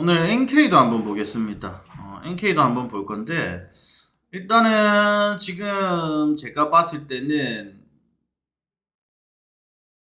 오늘 NK도 한번 보겠습니다. 어, NK도 한번 볼 건데 일단은 지금 제가 봤을 때는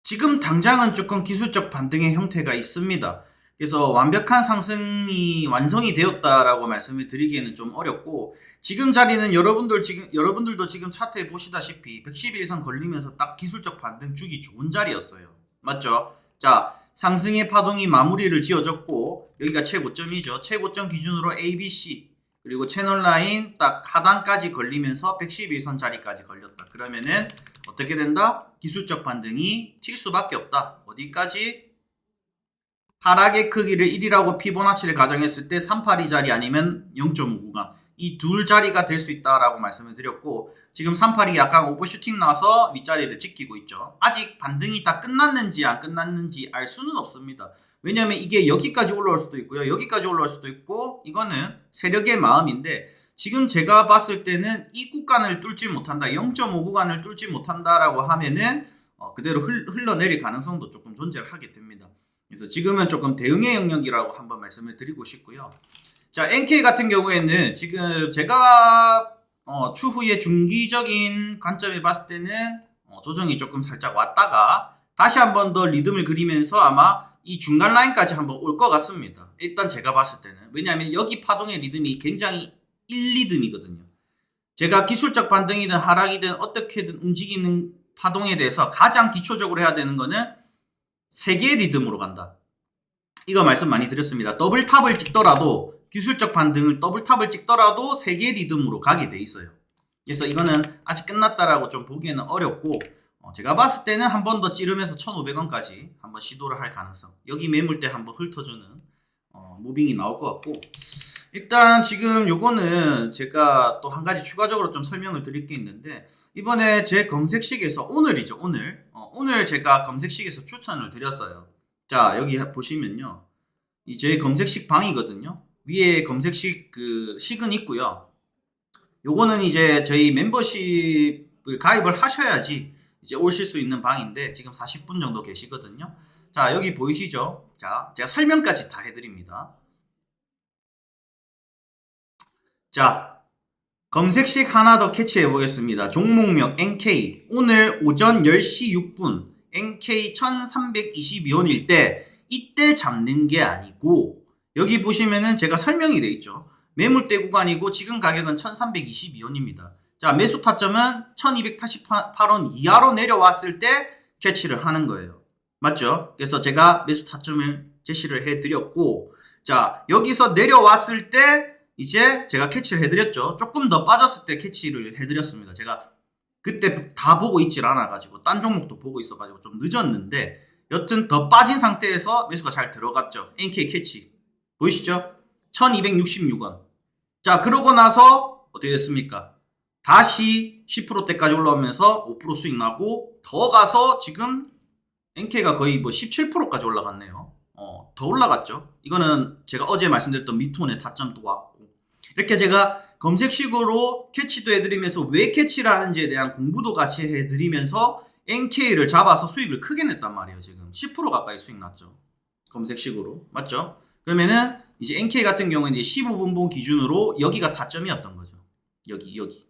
지금 당장은 조금 기술적 반등의 형태가 있습니다. 그래서 완벽한 상승이 완성이 되었다라고 말씀을 드리기에는 좀 어렵고 지금 자리는 여러분들 지금 여러분들도 지금 차트에 보시다시피 111선 걸리면서 딱 기술적 반등 주기 좋은 자리였어요. 맞죠? 자, 상승의 파동이 마무리를 지어졌고 여기가 최고점이죠. 최고점 기준으로 ABC 그리고 채널 라인 딱 하단까지 걸리면서 111선 자리까지 걸렸다. 그러면은 어떻게 된다? 기술적 반등이 튈 수밖에 없다. 어디까지? 하락의 크기를 1이라고 피보나치를 가정했을 때 382 자리 아니면 0.5 구간 이 둘 자리가 될 수 있다라고 말씀을 드렸고 지금 38이 약간 오버슈팅 나서 윗자리를 지키고 있죠. 아직 반등이 다 끝났는지 안 끝났는지 알 수는 없습니다. 왜냐하면 이게 여기까지 올라올 수도 있고요. 여기까지 올라올 수도 있고 이거는 세력의 마음인데 지금 제가 봤을 때는 이 구간을 뚫지 못한다. 0.5 구간을 뚫지 못한다라고 하면은 어, 그대로 흘, 흘러내릴 가능성도 조금 존재를 하게 됩니다. 그래서 지금은 조금 대응의 영역이라고 한번 말씀을 드리고 싶고요. 자, NK 같은 경우에는 지금 제가 어, 추후에 중기적인 관점에 봤을 때는 어, 조정이 조금 살짝 왔다가 다시 한 번 더 리듬을 그리면서 아마 이 중간 라인까지 한번 올 것 같습니다. 일단 제가 봤을 때는 왜냐하면 여기 파동의 리듬이 굉장히 1, 리듬이거든요. 제가 기술적 반등이든 하락이든 어떻게든 움직이는 파동에 대해서 가장 기초적으로 해야 되는 거는 세 개의 리듬으로 간다. 이거 말씀 많이 드렸습니다. 더블 탑을 찍더라도 기술적 반등을 더블 탑을 찍더라도 세 개의 리듬으로 가게 돼 있어요. 그래서 이거는 아직 끝났다라고 좀 보기에는 어렵고 어, 제가 봤을 때는 한 번 더 찌르면서 1,500원까지 한번 시도를 할 가능성. 여기 매물대 한번 훑어주는 어, 무빙이 나올 것 같고 일단 지금 요거는 제가 또 한 가지 추가적으로 좀 설명을 드릴 게 있는데 이번에 제 검색식에서 오늘이죠 오늘 어, 오늘 제가 검색식에서 추천을 드렸어요. 자 여기 보시면요 이 제 검색식 방이거든요. 위에 검색식 그 식은 있고요. 요거는 이제 저희 멤버십을 가입을 하셔야지 이제 오실 수 있는 방인데 지금 40분 정도 계시거든요. 자 여기 보이시죠? 자 제가 설명까지 다 해드립니다. 자 검색식 하나 더 캐치해 보겠습니다. 종목명 NK 오늘 오전 10시 6분 NK 1322원일 때 이때 잡는 게 아니고 여기 보시면은 제가 설명이 돼 있죠. 매물대 구간이고 지금 가격은 1322원입니다. 자, 매수 타점은 1288원 이하로 내려왔을 때 캐치를 하는 거예요. 맞죠? 그래서 제가 매수 타점을 제시를 해 드렸고 자, 여기서 내려왔을 때 이제 제가 캐치를 해 드렸죠. 조금 더 빠졌을 때 캐치를 해 드렸습니다. 제가 그때 다 보고 있질 않아 가지고 딴 종목도 보고 있어 가지고 좀 늦었는데 여튼 더 빠진 상태에서 매수가 잘 들어갔죠. NK 캐치. 보이시죠? 1266원. 자, 그러고 나서 어떻게 됐습니까? 다시 10%대까지 올라오면서 5% 수익 나고 더 가서 지금 NK가 거의 뭐 17%까지 올라갔네요. 어, 더 올라갔죠. 이거는 제가 어제 말씀드렸던 미톤의 타점도 왔고 이렇게 제가 검색식으로 캐치도 해드리면서 왜 캐치를 하는지에 대한 공부도 같이 해드리면서 NK를 잡아서 수익을 크게 냈단 말이에요. 지금 10% 가까이 수익 났죠. 검색식으로 맞죠? 그러면은 이제 NK 같은 경우는 이제 15분봉 기준으로 여기가 타점이었던 거죠. 여기 여기.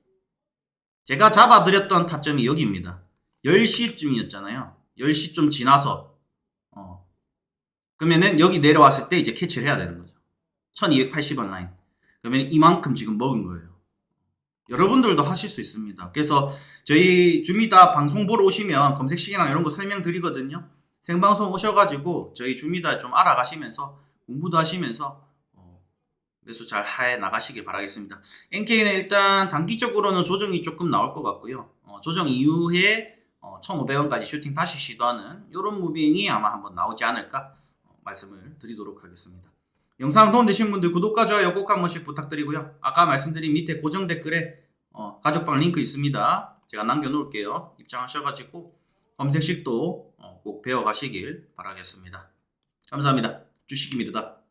제가 잡아드렸던 타점이 여기입니다. 10시쯤이었잖아요. 10시 좀 지나서 어. 그러면은 여기 내려왔을 때 이제 캐치를 해야 되는 거죠. 1280원 라인. 그러면 이만큼 지금 먹은 거예요. 여러분들도 하실 수 있습니다. 그래서 저희 주미다 방송 보러 오시면 검색식이나 이런 거 설명드리거든요. 생방송 오셔가지고 저희 주미다 좀 알아가시면서 공부도 하시면서 어, 매수 잘 해 나가시길 바라겠습니다. NK는 일단 단기적으로는 조정이 조금 나올 것 같고요. 어, 조정 이후에 어, 1,500원까지 슈팅 다시 시도하는 이런 무빙이 아마 한번 나오지 않을까 어, 말씀을 드리도록 하겠습니다. 영상 도움되신 분들 구독과 좋아요 꼭 한 번씩 부탁드리고요. 아까 말씀드린 밑에 고정 댓글에 어, 가족방 링크 있습니다. 제가 남겨놓을게요. 입장하셔가지고 검색식도 어, 꼭 배워가시길 바라겠습니다. 감사합니다. 주식입니다.